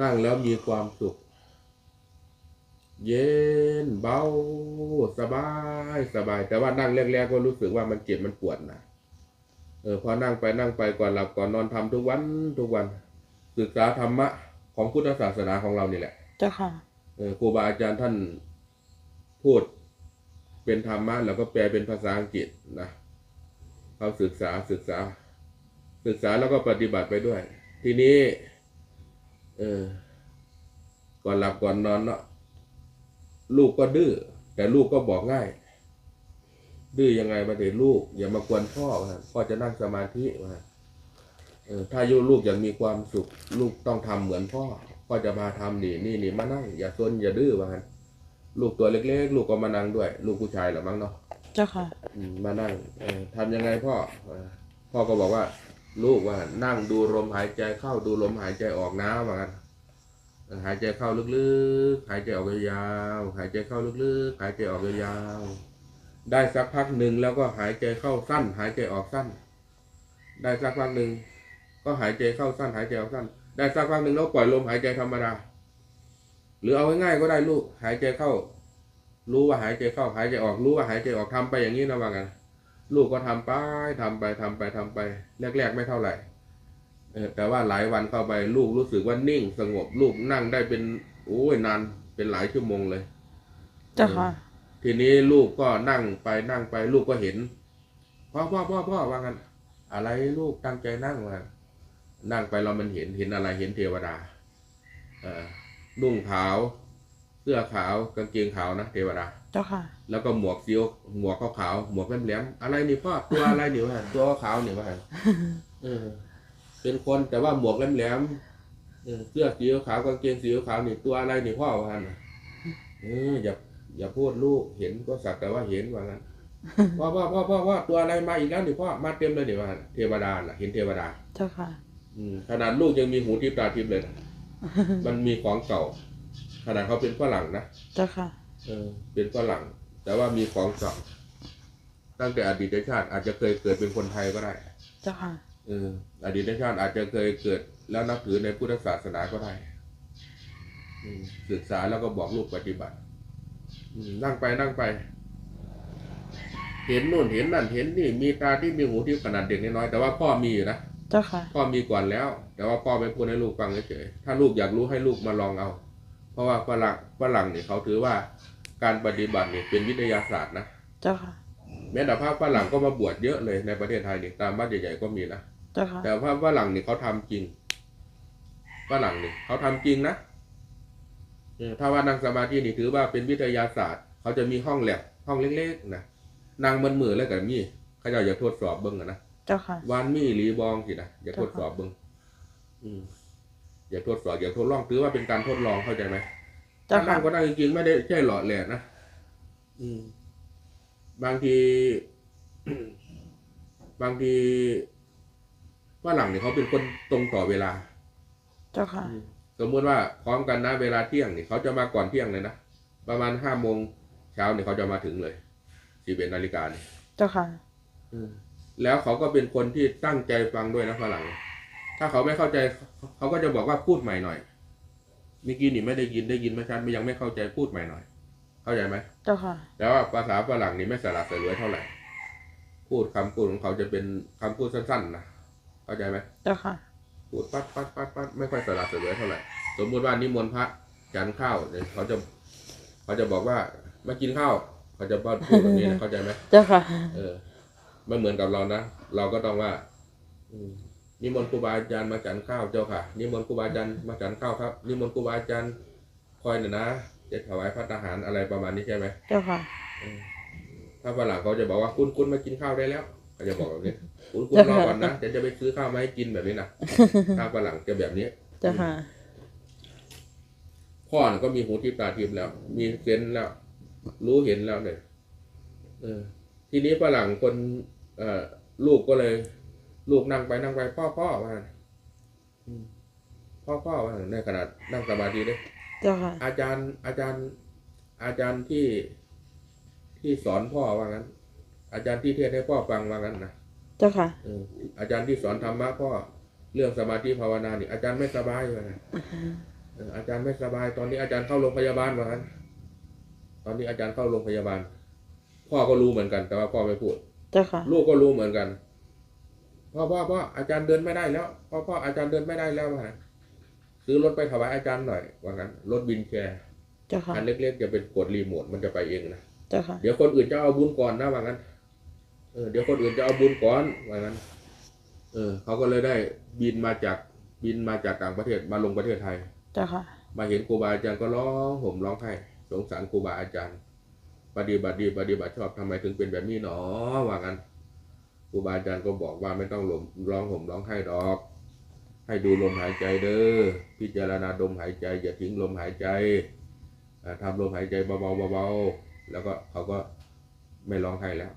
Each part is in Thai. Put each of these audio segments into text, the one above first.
นั่งแล้วมีความสุข เย็นเบา สบายสบาย แต่ว่านั่งแรกๆก็รู้สึกว่ามันเจ็บมันปวดนะเออพอนั่งไปนั่งไปก่อนหลับก่อนนอนทำทุกวันทุกวัน ศึกษาธรรมะของพุทธศาสนาของเรานี่แหละเจ้าค่ะเออครูบาอาจารย์ท่านพูดเป็นธรรมะแล้วก็แปลเป็นภาษาอังกฤษนะเขาศึกษาศึกษา ศึกษาแล้วก็ปฏิบัติไปด้วย ทีนี้ เออ ก่อนหลับก่อนนอนเนาะลูกก็ดื้อแต่ลูกก็บอกง่าย ดื้อยังไงมาเด็ลูก อย่ามากวนพ่อว่าพ่อจะนั่งสมาธิว่าเออถ้ายุลูกอยากมีความสุข ลูกต้องทำเหมือนพ่อพ่อจะมาทำนี่นี่นี่มานั่ง อย่าซนอย่าดื้อว่างั้นลูกตัวเล็กๆ ลูกก็มานั่งด้วย ลูกผู้ชายเหรือมั้งเนาะเจ้าค่ะอืมมานั่งเออทำยังไงพ่อเออพ่อก็บอกว่า ลูกว่านั่งดูลมหายใจเข้าดูลมหายใจออกนะว่างั้นหายใจเข้าลึกๆ หายใจออกยาวหายใจเข้าลึกๆ หายใจออกยาวได้สักพักหนึ่งแล้วก็หายใจเข้าสั้น หายใจออกสั้น ได้สักพักหนึ่งก็หายใจเข้าสั้น หายใจออกสั้น ได้สักพักหนึ่งแล้วปล่อยลมหายใจธรรมดา หรือเอาง่ายๆก็ได้ลูก หายใจเข้า รู้ว่าหายใจเข้า หายใจออก รู้ว่าหายใจออกทำไปอย่างนี้นะว่างั้น ลูกก็ทำไปทำไปทำไปทำไป แรก ๆ ไม่เท่าไหร่เออแต่ว่าหลายวันเข้าไปลูกรู้สึกว่านิ่งสงบลูกนั่งได้เป็นโอ้ยนานเป็นหลายชั่วโมงเลยเจ้าค่ะทีนี้ลูกก็นั่งไปนั่งไป ลูกก็เห็นพ่อพ่อพ่อพ่อว่างั้นอะไรลูกตั้งใจนั่งว่านั่งไปเรามันเห็นเห็นอะไรเห็นเทวดาเออนุ่งขาว เสื้อขาวกางเกงขาวนะเทวดา เจ้าค่ะ แล้วก็หมวกสีหมวกขาวๆหมวกแหลมๆอะไรนี่พ่อตัวอะไรนี่วะตัวขาวนี่วะเออ เป็นคนแต่ว่าหมวกแหลมๆเออเสื้อสีขาวกางเกงสีขาวนี่ตัวอะไรนี่พ่อวะน่ะเอออย่าอย่าพูดลูกเห็นก็สักแต่ว่าเห็นว่างั้นพ่อพ่อพ่อพ่อพ่อตัวอะไรมาอีกแล้วนี่พ่อมาเต็มเลยนี่ว่าเทวดาน่ะ เห็นเทวดา เจ้าค่ะอืมขนาดลูกยังมีหูทิพย์ตาทิพย์เลยนะมันมีของเก่า ขนาดเขาเป็นฝรั่งนะ เจ้าค่ะ เออเป็นฝรั่ง แต่ว่ามีของเก่าตั้งแต่อดีตชาติอาจจะเคยเกิดเป็นคนไทยก็ได้เจ้าค่ะเอออดีตชาติอาจจะเคยเกิดแล้วนับถือในพุทธศาสนาก็ได้อืมศึกษาแล้วก็บอกลูกปฏิบัติอืมนั่งไปนั่งไป เห็นนู่นเห็นนั่นเห็นนี่ มีตาที่มีหูที่ขนาดเด็กน้อยๆแต่ว่าพ่อมีอยู่นะเจ้าค่ะพ่อมีก่อนแล้ว แต่ว่าพ่อไม่พูดให้ลูกฟังเฉยๆถ้าลูกอยากรู้ให้ลูกมาลองเอาเพ ราะว่าฝรั่งฝรั่งเนี่ยเขาถือว่าการปฏิบัติเนี่ยเป็นวิทยาศาสตร์นะเจ้าค่ะแม้แต่พระฝรั่งก็มาบวชเยอะเลยในประเทศไทยนี่ตามบ้านใหญ่ๆก็มีนะเจ้าค่ะแต่พระฝรั่งนี่เขาทำจริงฝรั่งนี่เขาทำจริงนะเออถ้าว่านั่งสมาธินี่ถือว่าเป็นวิทยาศาสตร์ เขาจะมีห้องแลบห้องเล็กๆนะนั่งมันมือแล้วกับนี่เขาจะอยากทดสอบเบิ้งอะนะเจ้าค่ะวานมีหรีบองสินะอย่าทดสอบเบิ้งอืม อย่าทดสอบอย่าทดลองถือว่าเป็นการทดลองเข้าใจไหมเจ้าถ้าค่ะนั่งก็นั่งจริงๆไม่ได้ใช่หล่อแหลกนะอืม บางที บางทีฝรั่งเนี่ยเขาเป็นคนตรงต่อเวลา เจ้าค่ะ สมมติว่าพร้อมกันนะเวลาเที่ยงเนี่ยเขาจะมาก่อนเที่ยงเลยนะประมาณห้าโมงเช้าเนี่ยเขาจะมาถึงเลยสี่เป็นนาฬิกาเนี่ยเจ้าค่ะอืมแล้วเขาก็เป็นคนที่ตั้งใจฟังด้วยนะฝรั่ง ถ้าเขาไม่เข้าใจ เขาก็จะบอกว่าพูดใหม่หน่อยเมื่อกี้นี่ไม่ได้ยินได้ยินไม่ชัดไม่ยังไม่เข้าใจพูดใหม่หน่อย เข้าใจไหมเจ้าค่ะแต่ว่าภาษาฝรั่งนี่ไม่สลับสลวยเท่าไหร่ พูดคำพูดของเขาจะเป็นคำพูดสั้นๆนะเข้าใจไหมเจ้าค่ะ พูดปัดปัดปัดปัดไม่ค่อยสลับสลวยเท่าไหร่ สมมุติว่านิมนต์พระฉันข้าวเนี่ยเขาจะ เขาจะบอกว่ามากินข้าวเขาจะพูดแบบนี้นะเข้าใจไหมเจ้าค่ะ เออไม่เหมือนกับเรานะเราก็ต้องว่า อืม นิมนต์ครูบาอาจารย์มาฉันข้าวเจ้าค่ะ นิมนต์ครูบาอาจารย์มาฉันข้าวครับ นิมนต์ครูบาอาจารย์คอยหน่อยนะจะถวายพระทหารอะไรประมาณนี้ใช่ไหมเจ้าค่ะ ถ้าฝรั่งเขาจะบอกว่าคุณคุณมากินข้าวได้แล้วเขาจะบอกแบบนี้ คุณคุณจะรอก่อนนะเดี๋ยวจะไปซื้อข้าวมาให้กินแบบนี้นะถ้าฝรั่งจะแบบนี้เจ้าค่ะพ่อน่ะก็มีหูทิพย์ตาทิพย์แล้ว มีเซนส์แล้ว รู้เห็นแล้วเนี่ยเออทีนี้ฝรั่งคนเอ่อลูกก็เลย ลูกนั่งไปนั่งไปพ่อพ่อว่าอืมพ่อพ่อว่าในขนาดนั่งสมาธิเลยเจ้าค่ะ อาจารย์ อาจารย์ อาจารย์ที่ที่สอนพ่อว่างั้น อาจารย์ที่เทศน์ให้พ่อฟังว่างั้นนะเจ้าค่ะเอออาจารย์ที่สอนธรรมะพ่อเรื่องสมาธิภาวนานี่อาจารย์ไม่สบายเลยนะอออาจารย์ไม่สบาย ตอนนี้อาจารย์เข้าโรงพยาบาลว่างั้น ตอนนี้อาจารย์เข้าโรงพยาบาล พ่อก็รู้เหมือนกัน แต่ว่าพ่อไม่พูด เจ้าค่ะ ลูกก็รู้เหมือนกัน พ่อพ่อพ่ออาจารย์เดินไม่ได้แล้วพ่อพ่ออาจารย์เดินไม่ได้แล้วว่างั้นซื้อรถไปถวายอาจารย์หน่อยว่างั้นรถบินแชร์เจ้าค่ะอันเล็กๆจะเป็นกดรีโมทมันจะไปเองนะเจ้าค่ะเดี๋ยวคนอื่นจะเอาบุญก่อนนะว่างั้นเออเดี๋ยวคนอื่นจะเอาบุญก่อนว่างั้น เออเขาก็เลยได้บินมาจากบินมาจากต่างประเทศมาลงประเทศไทยเจ้าค่ะมาเห็นครูบาอาจารย์ก็ร้องห่มร้องไห้สงสารครูบาอาจารย์ ปฏิบัติดีปฏิบัติชอบทำไมถึงเป็นแบบนี้หนอว่างั้น ครูบาอาจารย์ก็บอกว่าไม่ต้องหลมร้องห่มร้องไห้ดอก ให้ดูลมหายใจเด้อพิจารณาลมหายใจ อย่าทิ้งลมหายใจอ่าทำลมหายใจเบาๆเบาๆแล้วก็เขาก็ไม่ร้องไห้แล้ว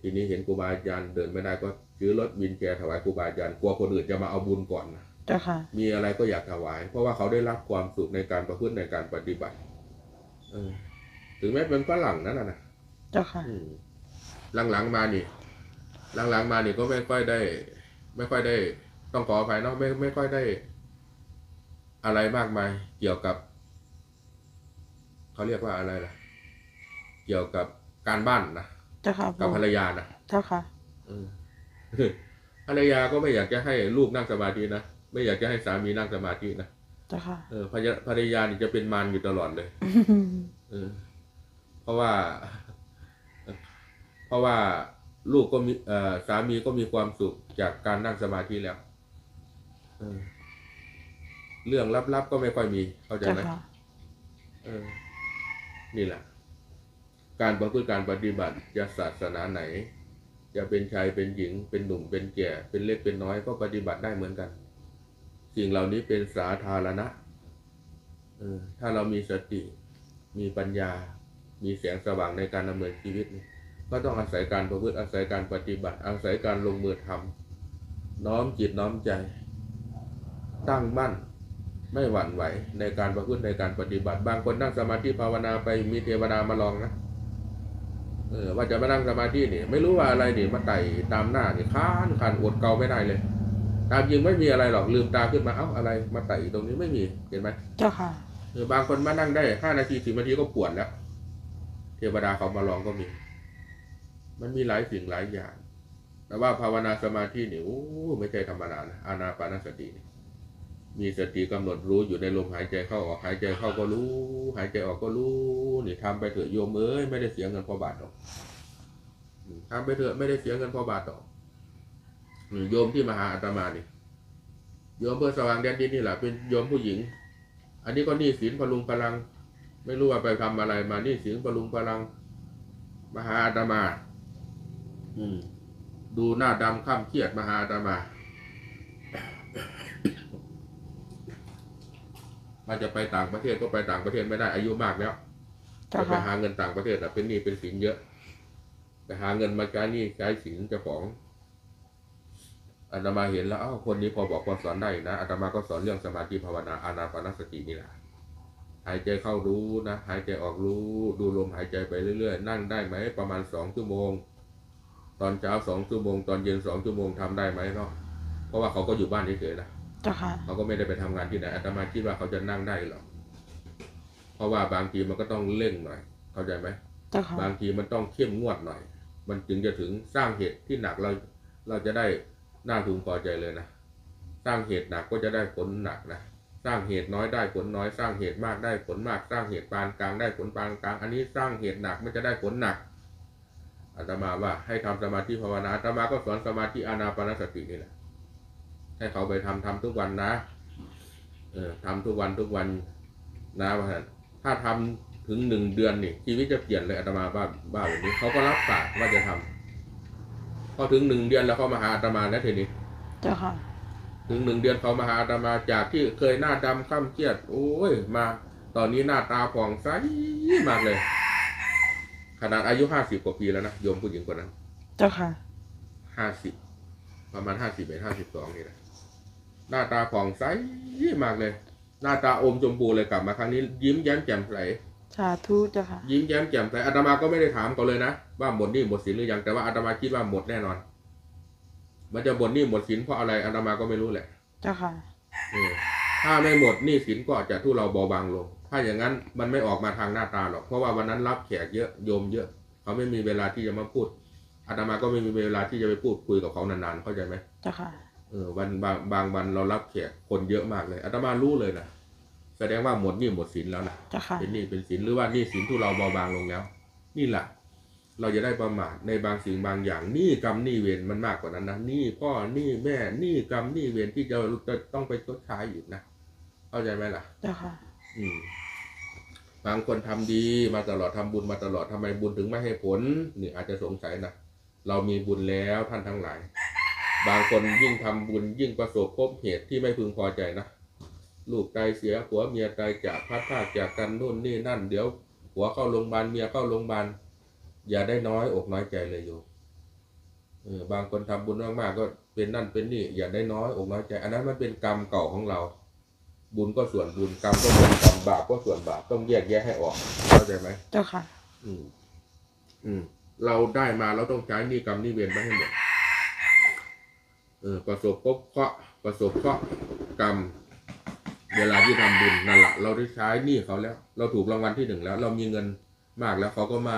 ทีนี้เห็นครูบาอาจารย์เดินไม่ได้ก็ซื้อรถวินแชร์ถวายครูบาอาจารย์กลัวคนอื่นจะมาเอาบุญก่อนนะเจ้าค่ะมีอะไรก็อยากถวาย เพราะว่าเขาได้รับความสุขในการประพฤติในการปฏิบัติเออถึงแม้เป็นฝรั่งนั่นนะนะเจ้าค่ะอืมหลังๆมานี่ หลังๆมานี่ก็ไม่ค่อยได้ ไม่ค่อยได้ ต้องขออภัยเนาะไม่ไม่ค่อยได้ อะไรมากมาย เกี่ยวกับเขาเรียกว่าอะไรล่ะ เกี่ยวกับการบ้านนะเจ้าค่ะกับภรรยานะเจ้าค่ะเออภรรยาก็ไม่อยากจะให้ลูกนั่งสมาธินะไม่อยากจะให้สามีนั่งสมาธินะเจ้าค่ะเออภรรยาภรรยานี่จะเป็นมารอยู่ตลอดเลยเออเพราะว่า เพราะว่า ลูกก็มีเอ่อสามีก็มีความสุขจากการนั่งสมาธิแล้วเออเรื่องลับๆก็ไม่ค่อยมี เข้าใจเจ้าไหมค่ะเออนี่แหละ การประพฤติการปฏิบัติจะศาสนาไหน จะเป็นชายเป็นหญิง เป็นหนุ่มเป็นแก่ เป็นเล็กเป็นน้อยก็ปฏิบัติได้เหมือนกัน สิ่งเหล่านี้เป็นสาธารณะเออถ้าเรามีสติ มีปัญญา มีแสงสว่างในการดำเนินชีวิตนี่ ก็ต้องอาศัยการประพฤติอาศัยการปฏิบัติ อาศัยการลงมือทำน้อมจิตน้อมใจ ตั้งมั่นไม่หวั่นไหวในการประพฤติในการปฏิบัติ บางคนนั่งสมาธิภาวนาไปมีเทวดามาลองนะเออว่าจะมานั่งสมาธินี่ไม่รู้ว่าอะไรนี่มาไต่ตามหน้านี่ค้านคันอดเกาไม่ได้เลย ตามจริงไม่มีอะไรหรอกลืมตาขึ้นมาเอ้าอะไร มาไต่ตรงนี้ไม่มีเห็นไหมเจ้าค่ะเออบางคนมานั่งได้ห้านาทีสิบนาทีก็ปวดแล้ว เทวดาเขามาลองก็มี มันมีหลายสิ่งหลายอย่าง แต่ว่าภาวนาสมาธินี่โอ้ไม่ใช่ธรรมดานะอานาปานสตินี่มีสติกำหนดรู้อยู่ในลมหายใจเข้าออกหายใจเข้าก็รู้ หายใจออกก็รู้นี่ทำไปเถอะโยมเอ้ยไม่ได้เสียเงินพอบาทหรอกทำไปเถอะไม่ได้เสียเงินพอบาทหรอกโยมที่มาหาอาตมานี่โยมเพื่อสว่างแดนดินนี่แหละเป็นโยมผู้หญิง อันนี้ก็หนี้สินพลุงพลัง ไม่รู้ว่าไปทำอะไรมาหนี้สินพลุงพลังมาหาอาตมา ดูหน้าดำข้ามเครียดมาหาอาตมามาจะไปต่างประเทศก็ไปต่างประเทศไม่ได้อายุมากแล้วเจ้าจะไปค่ะหาเงินต่างประเทศแต่เป็นหนี้เป็นสินเยอะไปหาเงินมาใช้หนี้ใช้สินเจ้าของอาตมาเห็นแล้วอ้าวคนนี้พอบอกพอสอนได้นะอาตมาก็สอนเรื่องสมาธิภาวนาอานาปานสตินี่แหละหายใจเข้ารู้นะ หายใจออกรู้ ดูลมหายใจไปเรื่อยๆ นั่งได้ไหมประมาณสองชั่วโมง ตอนเช้าสองชั่วโมงตอนเย็นสองชั่วโมงทำได้ไหมเนาะเพราะว่าเขาก็อยู่บ้านเฉยๆนะเจ้าค่ะเขาก็ไม่ได้ไปทำงานที่ไหนอาตมาคิดว่าเขาจะนั่งได้หรอกเพราะว่าบางทีมันก็ต้องเร่งหน่อย เข้าใจไหมเจ้าค่ะบางทีมันต้องเข้มงวดหน่อย มันจึงจะถึงสร้างเหตุที่หนักเราเราจะได้น่าพึงพอใจเลยนะสร้างเหตุหนักก็จะได้ผลหนักนะสร้างเหตุน้อยได้ผลน้อย สร้างเหตุมากได้ผลมาก สร้างเหตุปานกลางได้ผลปานกลาง อันนี้สร้างเหตุหนักมันจะได้ผลหนัก อาตมาว่าให้ทำสมาธิภาวนาอาตมาก็สอนสมาธิอานาปานสตินี่แหละให้เขาไปทำทำทุกวันนะ เออทำทุกวันทุกวันนะว่าซั่นถ้าทำถึงหนึ่งเดือนนี่ชีวิตจะเปลี่ยนเลยอาตมาบ้าบ้าแบบนี้เขาก็รับปากว่าจะทำพอถึงหนึ่งเดือนแล้วเขามาหาอาตมาแล้วทีนี้เจ้าค่ะถึงหนึ่งเดือนเขามาหาอาตมาจากที่เคยหน้าดำข้ามเครียด โอ้ยมา ตอนนี้หน้าตาผ่องใสมากเลย ขนาดอายุห้าสิบกว่าปีแล้วนะโยมผู้หญิงคนนั้น เจ้าค่ะ ห้าสิบประมาณห้าสิบเอ็ดห้าสิบสองนี่แหละหน้าตาผ่องใสมากเลย หน้าตาอมชมพูเลยกลับมาครั้งนี้ ยิ้มแย้มแจ่มใสสาธุเจ้าค่ะ ยิ้มแย้มแจ่มใสอาตมาก็ไม่ได้ถามเขาเลยนะว่าหมดหนี้หมดสินหรือยังแต่ว่าอาตมาคิดว่าหมดแน่นอน มันจะหมดหนี้หมดสินเพราะอะไรอาตมาก็ไม่รู้แหละ เจ้าค่ะเออ ถ้าไม่หมดหนี้สินก็จะทุเราเบาบางลง ถ้าอย่างนั้นมันไม่ออกมาทางหน้าตาหรอก เพราะว่าวันนั้นรับแขกเยอะโยมเยอะ เขาไม่มีเวลาที่จะมาพูดอาตมาก็ไม่มีเวลาที่จะไปพูดคุยกับเขานานๆเข้าใจไหมเจ้าค่ะเออวันบางบางวันเรารับแขกคนเยอะมากเลยอาตมารู้เลยนะแสดงว่าหมดหนี้หมดสินแล้วนะเจ้าค่ะเป็นหนี้เป็นสินหรือว่าหนี้สินทุเราเบาบางลงแล้ว นี่แหละเราจะได้ประมาทในบางสิ่งบางอย่างหนี้กรรมหนี้เวรมันมากกว่านั้นนะหนี้พ่อหนี้แม่หนี้กรรมหนี้เวรที่จะจะต้องไปชดใช้อีกนะ เข้าใจไหมล่ะ เจ้าค่ะ อืมบางคนทำดีมาตลอดทำบุญมาตลอดทำไมบุญถึงไม่ให้ผลนี่อาจจะสงสัยนะเรามีบุญแล้วท่านทั้งหลาย บางคนยิ่งทำบุญยิ่งประสบพบเหตุที่ไม่พึงพอใจนะลูกตายเสียผัวเมียตายจากพัดพรากจากกันนู่นนี่นั่น เดี๋ยวผัวเข้าโรงพยาบาลเมียเข้าโรงพยาบาลอย่าได้น้อยอกน้อยใจเลยโยมเออบางคนทำบุญมากๆก็เป็นนั่นเป็นนี่อย่าได้น้อยอกน้อยใจ อันนั้นมันเป็นกรรมเก่าของเรา บุญก็ส่วนบุญกรรมก็ส่วนกรรมบาปก็ส่วนบาปต้องแยกแยะให้ออกเข้าใจไหมเจ้าค่ะ อืม อืม เราได้มาเราต้องใช้หนี่กรรมหนี่เวรไปให้หมดเออประสบพบเคราะห์ประสบเคราะห์กรรม เวลาที่ทำบุญนั่นแหละเราได้ใช้หนี้เขาแล้ว เราถูกรางวัลที่หนึ่งแล้ว เรามีเงินมากแล้วเขาก็มา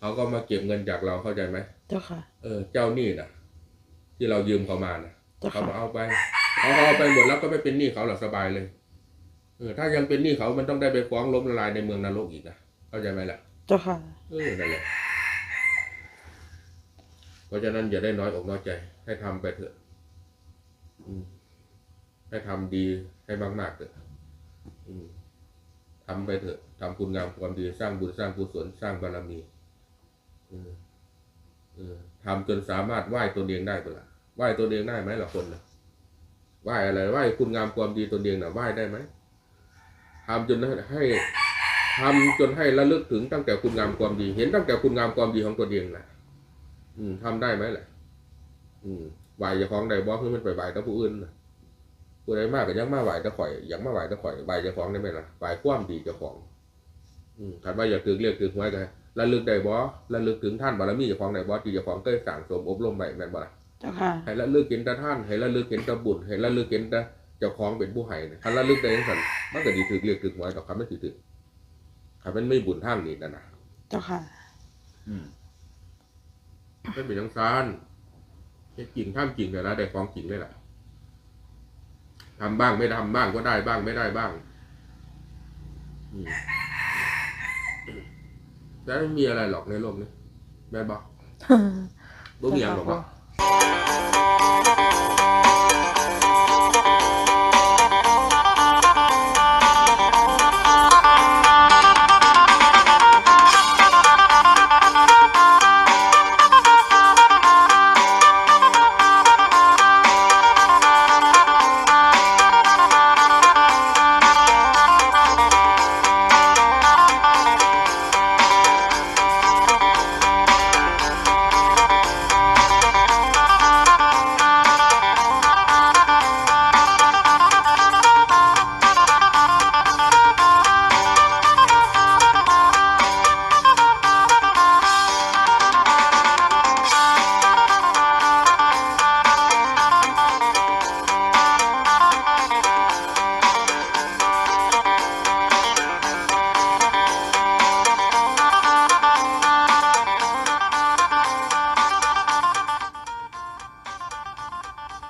เขาก็มาเก็บเงินจากเราเข้าใจไหมเจ้าค่ะ เออ เจ้าหนี้น่ะที่เรายืมเขามาน่ะเจ้าเขาค่ะมาเอาไปเอาเอาไปหมดแล้วก็ไม่เป็นหนี้เขาหรอกสบายเลย เออถ้ายังเป็นหนี้เขามันต้องได้ไปฟ้องล้มละลายในเมืองนรกอีกนะเข้าใจไหมล่ะเจ้าค่ะเออนั่นแหละเพราะฉะนั้นอย่าได้น้อยอกน้อยใจ ให้ทำไปเถอะอืมให้ทำดีให้มากๆเถอะอืมทำไปเถอะทำคุณงามความดีสร้างบุญสร้างกุศลสร้างบารมีเออเออทำจนสามารถไหว้ตนเองได้เปล่าไหว้ตนเองได้ไหมล่ะคนนะไหว้อะไรไหว้คุณงามความดีตนเองนะไหว้ได้ไหม ทำจนให้ทำจนให้ระลึกถึงตั้งแต่คุณงามความดี เห็นตั้งแต่คุณงามความดีของตนเองนะอืมทำได้ไหมล่ะ อืมไหวเจะของใดบ่คือมันไปไหวแต่ผู้อื่นน่ะผู้ใดมากก็ยังมาไหวแต่ข่อยอยากมาไหวแต่ข่อยไหวเจะของได้ไหมล่ะไหวความดีเจ้าของ อืมถัดว่าอยากถึงเรียกถึงไว้กันระลึกได้บ่ระลึกถึงท่านบารมีเจ้าของได้บ่ที่เจ้าของเคยสั่งสมอบรมไว้แม่นบ่ล่ะเจ้าค่ะให้ระลึกเห็นแต่ท่านให้ระลึกเห็นแต่บุญให้ระลึกเห็นแต่ เจ้าของเป็นผู้ให้เนี่ยถ้าระลึกได้จังซั่นมันก็ดีถึงเรียกถึงไว้ดอกคำไม่สิถึงถ้ามันไม่บุญทางนี้นั่นน่ะเจ้าค่ะ อืมไม่เป็นจังซั่นเฮ็ดจริงทำจริงแต่ละได้ของจริงเลยล่ะทำบ้างไม่ทำบ้างก็ได้บ้างไม่ได้บ้างอืมแต่ไม่มีอะไรหรอกในโลกนี้แม่นบอกบ่มีอย่างหรอกวะ